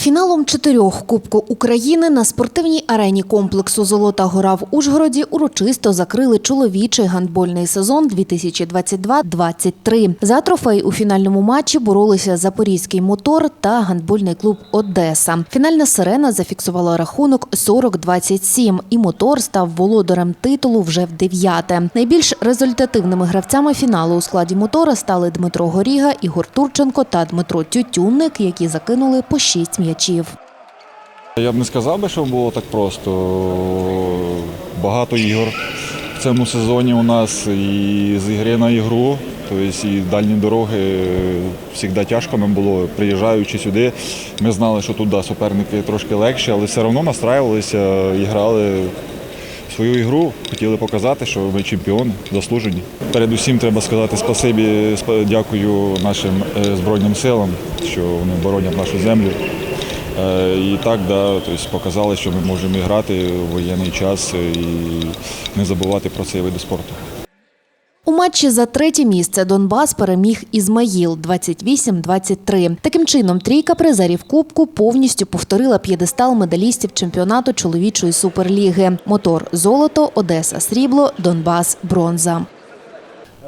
Фіналом чотирьох Кубку України на спортивній арені комплексу Золота гора в Ужгороді урочисто закрили чоловічий гандбольний сезон 2022-23. За трофей у фінальному матчі боролися Запорізький мотор та гандбольний клуб Одеса. Фінальна сирена зафіксувала рахунок 40-27 і мотор став володарем титулу вже в дев'яте. Найбільш результативними гравцями фіналу у складі мотора стали Дмитро Горіга, Ігор Турченко та Дмитро Тютюнник, які закинули по шість м'ячів. Я б не сказав би, що було так просто. Багато ігор в цьому сезоні у нас і з ігри на ігру, тобто і дальні дороги завжди тяжко нам було. Приїжджаючи сюди, ми знали, що тут да, суперники трошки легші, але все одно настраювалися і грали свою ігру, хотіли показати, що ми чемпіони, заслужені. Передусім треба сказати спасибі, сп- дякую нашим е, Збройним силам, що вони боронять нашу землю. Е, І так, да, тобто показали, що ми можемо грати у воєнний час і не забувати про цей вид спорту. У матчі за третє місце Донбас переміг Ізмаїл 28-23. Таким чином, трійка призерів Кубку повністю повторила п'єдестал медалістів чемпіонату чоловічої суперліги. Мотор золото, Одеса срібло, Донбас бронза.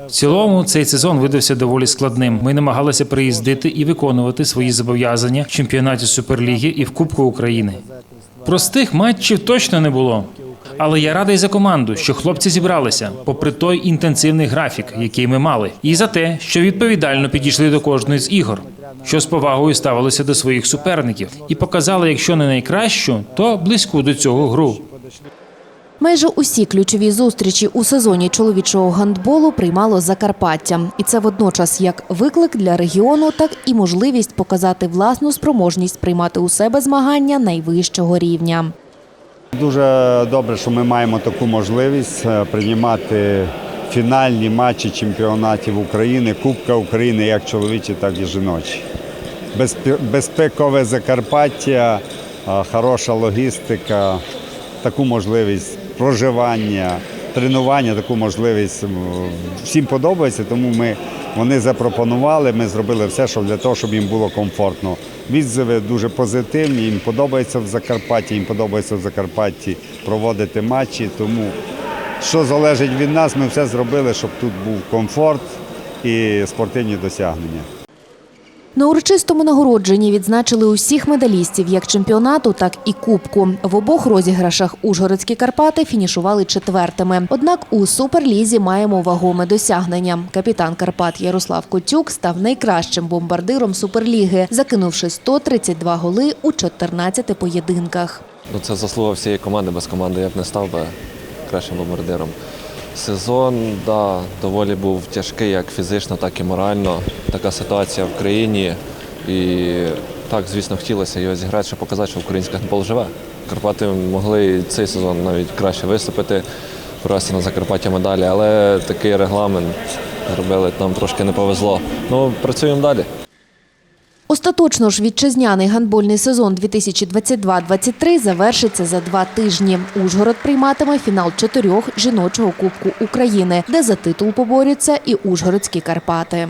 В цілому цей сезон видався доволі складним. Ми намагалися приїздити і виконувати свої зобов'язання в чемпіонаті Суперліги і в Кубку України. Простих матчів точно не було. Але я радий за команду, що хлопці зібралися, попри той інтенсивний графік, який ми мали, і за те, що відповідально підійшли до кожної з ігор, що з повагою ставилися до своїх суперників і показали, якщо не найкращу, то близьку до цього гру. Майже усі ключові зустрічі у сезоні чоловічого гандболу приймало Закарпаття, і це водночас як виклик для регіону, так і можливість показати власну спроможність приймати у себе змагання найвищого рівня. Дуже добре, що ми маємо таку можливість е, приймати фінальні матчі чемпіонатів України, Кубка України, як чоловічі, так і жіночі. Безпекове Закарпаття, е, хороша логістика, таку можливість проживання, тренування, таку можливість всім подобається, тому ми вони запропонували. Ми зробили все, щоб для того, щоб їм було комфортно. Відзиви дуже позитивні. Їм подобається в Закарпатті, їм подобається в Закарпатті проводити матчі. Тому що залежить від нас, ми все зробили, щоб тут був комфорт і спортивні досягнення. На урочистому нагородженні відзначили усіх медалістів як чемпіонату, так і кубку. В обох розіграшах Ужгородські Карпати фінішували четвертими. Однак у суперлізі маємо вагоме досягнення. Капітан Карпат Ярослав Котюк став найкращим бомбардиром суперліги, закинувши 132 голи у 14 поєдинках. Ну, це заслуга всієї команди. Без команди я б не став би кращим бомбардиром. Сезон да, доволі був тяжкий як фізично, так і морально. Така ситуація в країні. І так, звісно, хотілося його зіграти, щоб показати, що український гандбол живе. Карпати могли цей сезон навіть краще виступити, привезти на Закарпаття медалі, але такий регламент зробили, нам трошки не повезло. Ну, працюємо далі. Остаточно ж вітчизняний гандбольний сезон 2022-23 завершиться за два тижні. Ужгород прийматиме фінал чотирьох жіночого кубку України, де за титул поборються і Ужгородські Карпати.